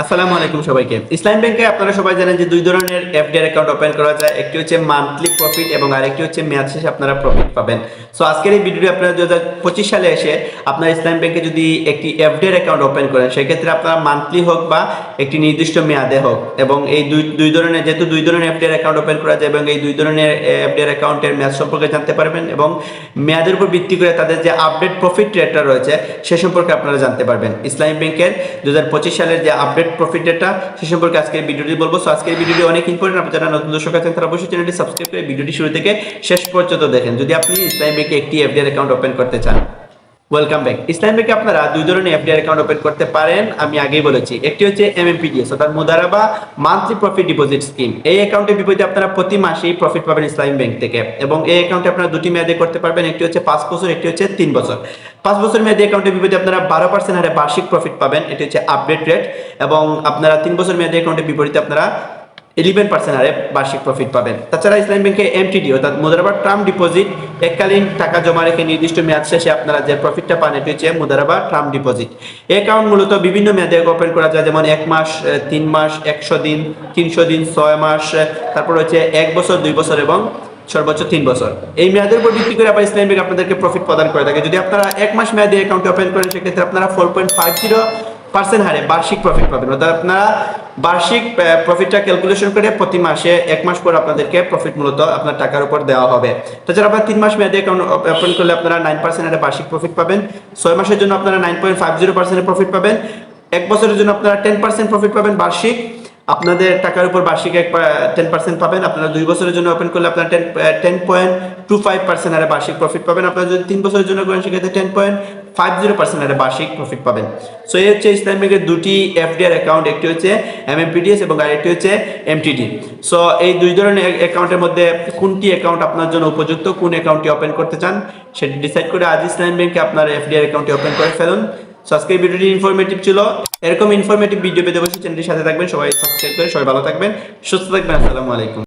আসসালামু আলাইকুম সবাইকে। ইসলাম ব্যাংকে আপনারা সবাই জানেন যে দুই ধরনের এফডিআর অ্যাকাউন্ট ওপেন করা যায়। একটি হচ্ছে মান্থলি প্রফিট এবং আরেকটি হচ্ছে মেয়াদ শেষে আপনারা প্রফিট পাবেন। সো আজকের এই ভিডিওটি আপনারা দু পঁচিশ সালে এসে আপনার ইসলাম ব্যাংকে যদি একটি এফডিআর অ্যাকাউন্ট ওপেন করেন, সেক্ষেত্রে আপনারা মান্থলি হোক বা একটি নির্দিষ্ট মেয়াদে হোক এবং এই দুই দুই ধরনের, যেহেতু দুই ধরনের এফডিআর অ্যাকাউন্ট ওপেন করা যায় এবং এই দুই ধরনের এফডিআর অ্যাকাউন্টের মেয়াদ সম্পর্কে জানতে পারবেন এবং মেয়াদের উপর ভিত্তি করে তাদের যে আপডেট প্রফিট রেটটা রয়েছে, সে সম্পর্কে আপনারা জানতে পারবেন। ইসলামী ব্যাংকের দুই হাজার পঁচিশ সালের যে আপডেট প্রফিট ডেটা সে সম্পর্কে আজকের ভিডিওটি বলব। সো আজকের ভিডিওটি অনেক ইম্পর্টেন্ট আপনারা যারা নতুন দর্শক আছেন, তারা অবশ্যই চ্যানেলটি সাবস্ক্রাইব করে ভিডিওটি শুরু থেকে শেষ পর্যন্ত দেখেন। যদি আপনি ইসলামী ব্যাংকে একটি এফডিআর অ্যাকাউন্ট ওপেন করতে চান ওয়েলকাম ব্যাক ইসলাম ব্যাংকে আপনারা দুই ধরনের এফডিআর অ্যাকাউন্ট ওপেন করতে পারেন। আমি আগেই বলেছি, একটি হচ্ছে এমএমপিডিএস অর্থাৎ মুদারাবা মান্থলি প্রফিট ডিপোজিট স্কিম এই অ্যাকাউন্টের বিপরীতে আপনারা প্রতি মাসেই প্রফিট পাবেন ইসলাম ব্যাংক থেকে এবং এই অ্যাকাউন্টে আপনারা দুটি মেয়াদে করতে পারবেন, একটি হচ্ছে পাঁচ বছর, একটি হচ্ছে তিন বছর। পাঁচ বছর মেয়াদী অ্যাকাউন্টের বিপরীতে আপনারা বারো পার্সেন্ট হারে বার্ষিক প্রফিট পাবেন, এটি হচ্ছে আপডেট রেট এবং আপনারা তিন বছর মেয়াদী অ্যাকাউন্টের বিপরীতে আপনারা ইলেভেন পার্সেন্ট হারে বার্ষিক প্রফিট পাবেন। তাছাড়া ইসলাম ব্যাংকে এমটিডি অর্থাৎ মুদারাবা টার্ম ডিপোজিট এককালীন টাকা জমা রেখে নির্দিষ্ট মেয়াদ শেষে আপনারা যে প্রফিটটা পান, এটি হচ্ছে মুদারাবা টার্ম ডিপোজিট। এই অ্যাকাউন্ট মূলত বিভিন্ন মেয়াদে ওপেন করা যায়, যেমন এক মাস তিন মাস, একশো দিন, তিনশো দিন, ছয় মাস তারপর হচ্ছে এক বছর, দুই বছর এবং সর্বোচ্চ তিন বছর। এই মেয়াদের উপর ভিত্তি করে আবার ইসলাম ব্যাংক আপনাদেরকে প্রফিট প্রদান করে থাকে। যদি আপনারা এক মাস মেয়াদে অ্যাকাউন্ট ওপেন করেন, সেক্ষেত্রে আপনারা four point five zero percent হারে বার্ষিক প্রফিট পাবেন। অর্থাৎ আপনারা বার্ষিক প্রফিটটা ক্যালকুলেশন করে প্রতি মাসে এক মাস পর আপনাদেরকে প্রফিট মূলত আপনার টাকার উপর দেওয়া হবে। তাছাড়া আপনার তিন মাস মেয়াদে অ্যাকাউন্ট ওপেন করলে আপনারা নাইন পার্সেন্ট হারে বার্ষিক প্রফিট পাবেন। ছয় মাসের জন্য আপনারা নাইন পয়েন্ট ফাইভ জিরো পার্সেন্টের প্রফিট পাবেন। এক বছরের জন্য আপনারা টেন পার্সেন্ট প্রফিট পাবেন বার্ষিক। আপনাদের টাকার উপর বার্ষিক এক টেন পার্সেন্ট পাবেন। আপনারা দুই বছরের জন্য ওপেন করলে আপনারা ten ten point two five percent হারে বার্ষিক প্রফিট পাবেন। আপনারা যদি তিন বছরের জন্য করেন, সেক্ষেত্রে ten point five zero percent হারে বার্ষিক প্রফিট পাবেন। সো এই হচ্ছে ইসলাম ব্যাংকের দুটি এফডিআর অ্যাকাউন্ট একটি হচ্ছে এমএমপিডিএস এবং আরেকটি হচ্ছে এমটিডি সো এই দুই ধরনের অ্যাকাউন্টের মধ্যে কোনটি অ্যাকাউন্ট আপনার জন্য উপযুক্ত, কোন অ্যাকাউন্টটি ওপেন করতে চান, সেটি ডিসাইড করে আজ ইসলাম ব্যাংকে আপনার এফডিআর অ্যাকাউন্টটি ওপেন করে ফেলুন। আজকের ভিডিওটি ইনফরমেটিভ ছিল। এরকম ইনফরমেটিভ ভিডিও পেতে অবশ্যই চ্যানেলটির সাথে থাকবেন, সবাই সাবস্ক্রাইব করে, সবাই ভালো থাকবেন। সুস্থ থাকবেন, আসসালামু আলাইকুম।